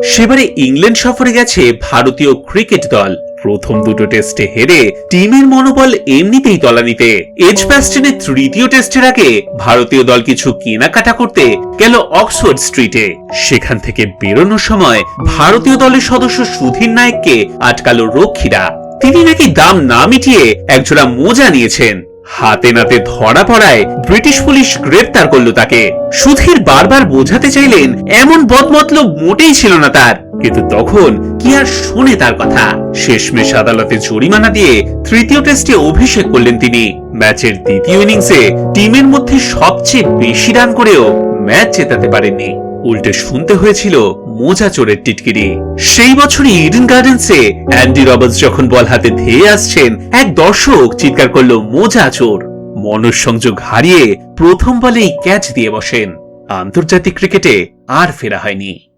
সেবারে ইংল্যান্ড সফরে গেছে ভারতীয় ক্রিকেট দল। প্রথম দুটো টেস্টে হেরে টিমের মনোবল এমনিতেই তলানিতে। এজ প্যাস্টেনের তৃতীয় টেস্টের আগে ভারতীয় দল কিছু কেনাকাটা করতে গেল অক্সফোর্ড স্ট্রিটে। সেখান থেকে বেরোনোর সময় ভারতীয় দলের সদস্য সুধীর নায়ককে আটকালো রক্ষীরা। তিনি নাকি দাম না মিটিয়ে একজোড়া মোজা নিয়েছেন। হাতে নাতে ধরা পড়ায় ব্রিটিশ পুলিশ গ্রেপ্তার করল তাকে। সুধীর বারবার বোঝাতে চাইলেন, এমন বদমতলব মোটেই ছিল না তার। কিন্তু তখন কি আর শুনে তার কথা? শেষমেশ আদালতে জরিমানা দিয়ে তৃতীয় টেস্টে অভিষেক করলেন তিনি। ম্যাচের দ্বিতীয় ইনিংসে টিমের মধ্যে সবচেয়ে বেশি রান করেও ম্যাচ জেতাতে পারেননি। উল্টে শুনতে হয়েছিল মোজা চোরের টিটকিরি। সেই বছরই ইডেন গার্ডেন্সে অ্যান্ডি রবার্টস যখন বল হাতে ধেয়ে আসছেন, এক দর্শক চিৎকার করল, মোজা চোর! মনঃসংযোগ হারিয়ে প্রথম বলেই ক্যাচ দিয়ে বসেন। আন্তর্জাতিক ক্রিকেটে আর ফেরা হয়নি।